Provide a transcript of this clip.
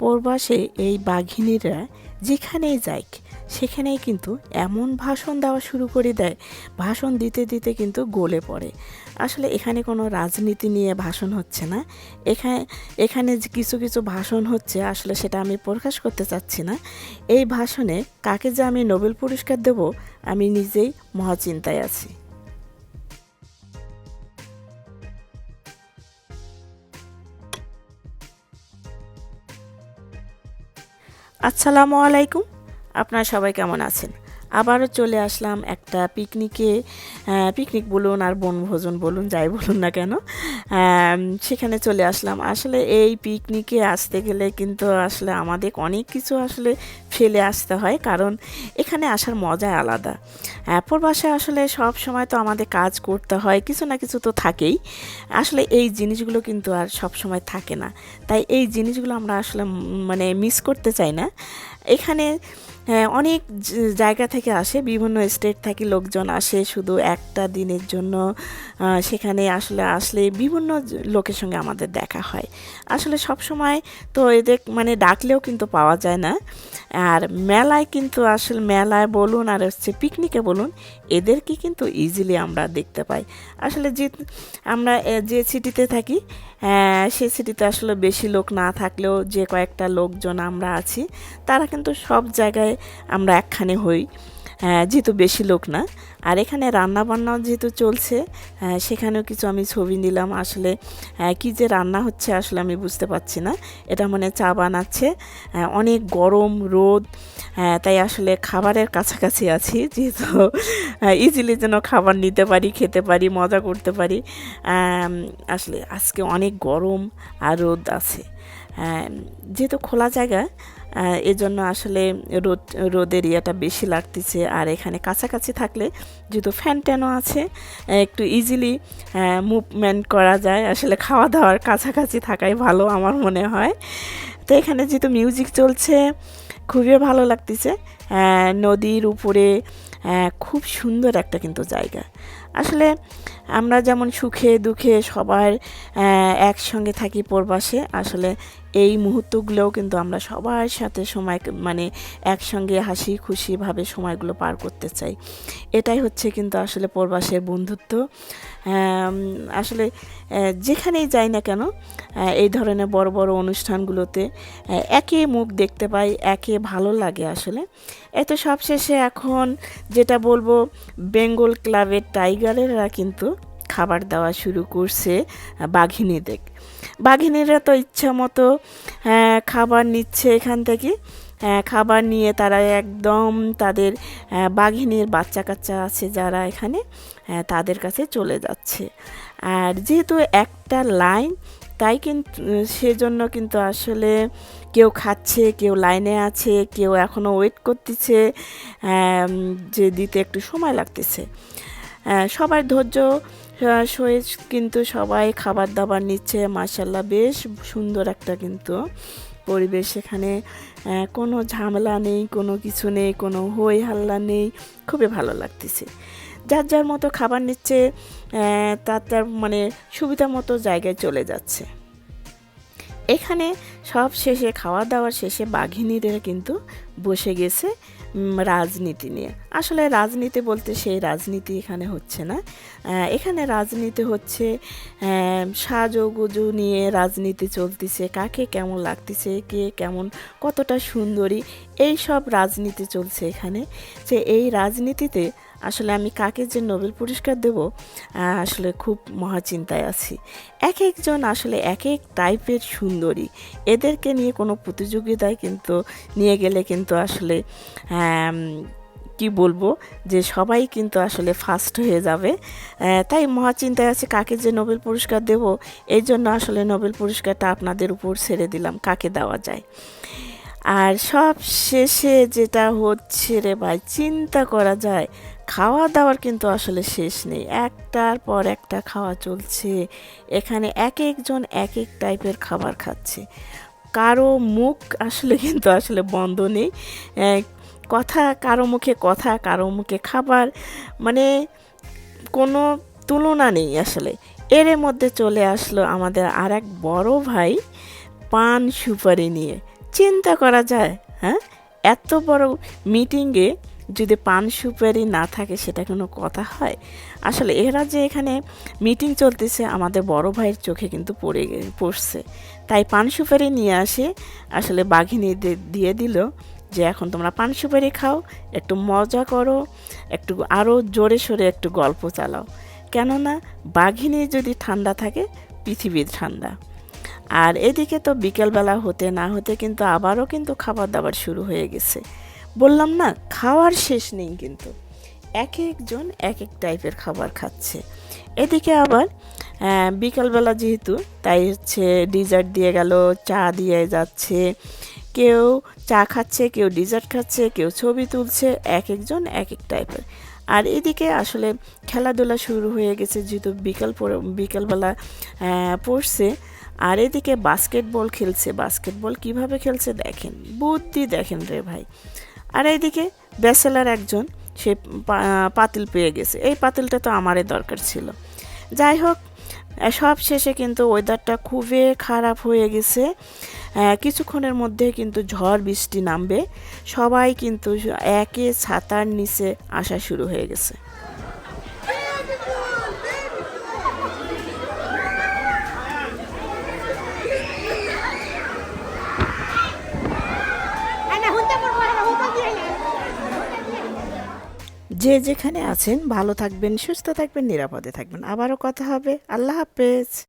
প্রবাসে এই বাঘিনীরা যেখানেই যাক সেখানেই কিন্তু এমন ভাষণ দেওয়া শুরু করে দেয়। ভাষণ দিতে দিতে কিন্তু গলে পড়ে। আসলে এখানে কোনো রাজনীতি নিয়ে ভাষণ হচ্ছে না। এখানে এখানে কিছু কিছু ভাষণ হচ্ছে, আসলে সেটা আমি প্রকাশ করতে চাচ্ছি না। এই ভাষণে কাকে যে আমি নোবেল পুরস্কার দেব, আমি নিজেই মহাচিন্তায় আছি। আসসালামু আলাইকুম। আপনারা সবাই কেমন আছেন? আবারও চলে আসলাম একটা পিকনিকে পিকনিক বলুন আর বনভোজন বলুন, যাই বলুন না কেন সেখানে চলে আসলাম। আসলে এই পিকনিকে আসতে গেলে কিন্তু আসলে আমাদের অনেক কিছু আসলে ফেলে আসতে হয়, কারণ এখানে আসার মজাই আলাদা। প্রবাসে আসলে সব সময় তো আমাদের কাজ করতে হয়, কিছু না কিছু তো থাকেই। আসলে এই জিনিসগুলো কিন্তু আর সব সময় থাকে না। তাই এই জিনিসগুলো আমরা আসলে মানে মিস করতে চাই না। এখানে অনেক জায়গা থেকে আসে, বিভিন্ন স্টেট থেকে লোকজন আসে শুধু একটা দিনের জন্য। সেখানে আসলে আসলে বিভিন্ন লোকের সঙ্গে আমাদের দেখা হয়। আসলে সব সময় তো এদের মানে ডাকলেও কিন্তু পাওয়া যায় না। আর মেলায় কিন্তু আসলে মেলায় বলুন আর হচ্ছে পিকনিকে বলুন, এদেরকে কিন্তু ইজিলি আমরা দেখতে পাই। আসলে যে, আমরা যে সিটিতে থাকি আহ, সে সিটিতে আসলে বেশি লোক না থাকলেও যে কয়েকটা লোকজন আমরা আছি তারা কিন্তু সব জায়গায় আমরা একখানে হই। যেহেতু বেশি লোক না। আর এখানে রান্না বান্নাও যেহেতু চলছে আহ, সেখানেও কিছু আমি ছবি নিলাম। আসলে আহ, কি যে রান্না হচ্ছে আসলে আমি বুঝতে পারছি না। এটা মানে চা বানাচ্ছে অনেক গরম রোদ তাই আসলে খাবারের কাছাকাছি আছি। যেহেতু ইজিলি যেন খাবার নিতে পারি খেতে পারি মজা করতে পারি আসলে আজকে অনেক গরম আর রোদ আছে। যেহেতু খোলা জায়গা এজন্য আসলে রোদ, রোদের ইয়েটা বেশি লাগতেছে। আর এখানে কাছাকাছি থাকলে যেহেতু ফ্যান ট্যানও আছে একটু ইজিলি মুভমেন্ট করা যায়। আসলে খাওয়া দাওয়ার কাছাকাছি থাকাই ভালো আমার মনে হয়। তো এখানে যেহেতু মিউজিক চলছে, খুবই ভালো লাগতেছে। নদীর উপরে খুব সুন্দর একটা কিন্তু জায়গা। আসলে আমরা যেমন সুখে দুঃখে সবার একসঙ্গে থাকি প্রবাসে, আসলে এই মুহূর্তগুলোও কিন্তু আমরা সবার সাথে সময় মানে একসঙ্গে হাসি খুশিভাবে সময়গুলো পার করতে চাই। এটাই হচ্ছে কিন্তু আসলে প্রবাসের বন্ধুত্ব। আসলে যেখানেই যাই না কেন এই ধরনের বড় বড় অনুষ্ঠানগুলোতে একে মুখ দেখতে পাই, একে ভালো লাগে আসলে। এই তো সবশেষে এখন যেটা বলব, বেঙ্গল ক্লাবের টাইগারেরা কিন্তু খাবার দেওয়া শুরু করছে বাঘিনীদের। বাঘিনীরা তো ইচ্ছা মতো খাবার নিচ্ছে এখান থেকে। খাবার নিয়ে তারা একদম তাদের বাঘিনীর বাচ্চা কাচ্চা আছে যারা এখানে তাদের কাছে চলে যাচ্ছে। আর যেহেতু একটা লাইন, তাই কিন্তু সেজন্য কিন্তু আসলে কেউ খাচ্ছে, কেউ লাইনে আছে, কেউ এখনও ওয়েট করতেছে যে দিতে একটু সময় লাগতেছে। সবার ধৈর্য সয়ে কিন্তু সবাই খাবার দাবার নিচ্ছে মার্শাল্লাহ বেশ সুন্দর একটা কিন্তু পরিবেশ এখানে। কোনো ঝামেলা নেই, কোনো কিছু নেই, কোনো হই হাল্লা নেই, খুবই ভালো লাগতেছে। যার যার মতো খাবার নিচ্ছে তার তার মানে সুবিধা মতো জায়গায় চলে যাচ্ছে। এখানে সব শেষে খাওয়া দাওয়া শেষে বাঘিনীদের কিন্তু বসে গেছে। রাজনীতি নিয়ে। আসলে রাজনীতি বলতে সেই রাজনীতি এখানে হচ্ছে না। এখানে রাজনীতি হচ্ছে সাজুগুজু নিয়ে রাজনীতি চলতেছে, কাকে কেমন লাগতেছে, কে কেমন, কতটা সুন্দরী এই সব রাজনীতি চলছে এখানে। যে এই রাজনীতিতে আসলে আমি কাকে যে নোবেল পুরস্কার দেব আসলে খুব মহাচিন্তায় আছি। এক একজন আসলে এক এক টাইপের সুন্দরী। এদেরকে নিয়ে কোনো প্রতিযোগিতায় কিন্তু নিয়ে গেলে কিন্তু আসলে কি বলব, যে সবাই কিন্তু আসলে ফার্স্ট হয়ে যাবে। তাই মহাচিন্তায় আছে কাকে যে নোবেল পুরস্কার দেব এই জন্য আসলে নোবেল পুরস্কারটা আপনাদের উপর ছেড়ে দিলাম, কাকে দেওয়া যায়। আর সব শেষে যেটা হচ্ছে রে ভাই, চিন্তা করা যায় খাওয়া দাওয়ার কিন্তু আসলে শেষ নেই। একটার পর একটা খাওয়া চলছে। এখানে এক একজন এক এক টাইপের খাবার খাচ্ছে। কারও মুখ আসলে কিন্তু আসলে বন্ধ নেই। কথা কারও মুখে কথা, কারও মুখে খাবার মানে কোনো তুলনা নেই আসলে। এর মধ্যে চলে আসলো আমাদের আর এক বড় ভাই পান সুপারি নিয়ে। চিন্তা করা যায় হ্যাঁ? এত বড় মিটিংয়ে যদি পান সুপারি না থাকে, সেটা কোনো কথা হয়? আসলে এরা যে এখানে মিটিং চলতেছে, আমাদের বড় ভাইয়ের চোখে কিন্তু পড়ে পড়ছে। তাই পান সুপারি নিয়ে আসে, আসলে বাঘিনী দিয়ে দিল যে, এখন তোমরা পান সুপারি খাও, একটু মজা করো, একটু আরও জোরে সোরে একটু গল্প চালাও। কেননা, বাঘিনী যদি ঠান্ডা থাকে পৃথিবীর ঠান্ডা। আর এদিকে তো বিকেলবেলা হতে না হতে কিন্তু আবারও কিন্তু খাবার দাবার শুরু হয়ে গেছে। বললাম না, খাওয়ার শেষ নেই কিন্তু। এক একজন এক এক টাইপের খাবার খাচ্ছে। এদিকে আবার বিকালবেলা যেহেতু, তাই হচ্ছে ডিজার্ট দিয়ে গেল, চা দিয়ে যাচ্ছে। কেউ চা খাচ্ছে, কেউ ডিজার্ট খাচ্ছে, কেউ ছবি তুলছে এক একজন এক এক টাইপের আর এদিকে আসলে খেলাধুলা শুরু হয়ে গেছে, যেহেতু বিকাল বিকালবেলা পড়ছে। আর এদিকে বাস্কেটবল খেলছে। বাস্কেটবল কীভাবে খেলছে দেখেন, বুদ্ধি দেখেন রে ভাই। আর এইদিকে ব্যাচেলার একজন, সে পাতিল পেয়ে গেছে। এই পাতিলটা তো আমারই দরকার ছিল। যাই হোক সব শেষে কিন্তু ওয়েদারটা খুবই খারাপ হয়ে গেছে। কিছুক্ষণের মধ্যে কিন্তু ঝড় বৃষ্টি নামবে। সবাই কিন্তু একে ছাতার নিচে আসা শুরু হয়ে গেছে। যে যেখানে আছেন ভালো থাকবেন সুস্থ থাকবেন নিরাপদে থাকবেন। আবারও কথা হবে। আল্লাহ হাফেজ।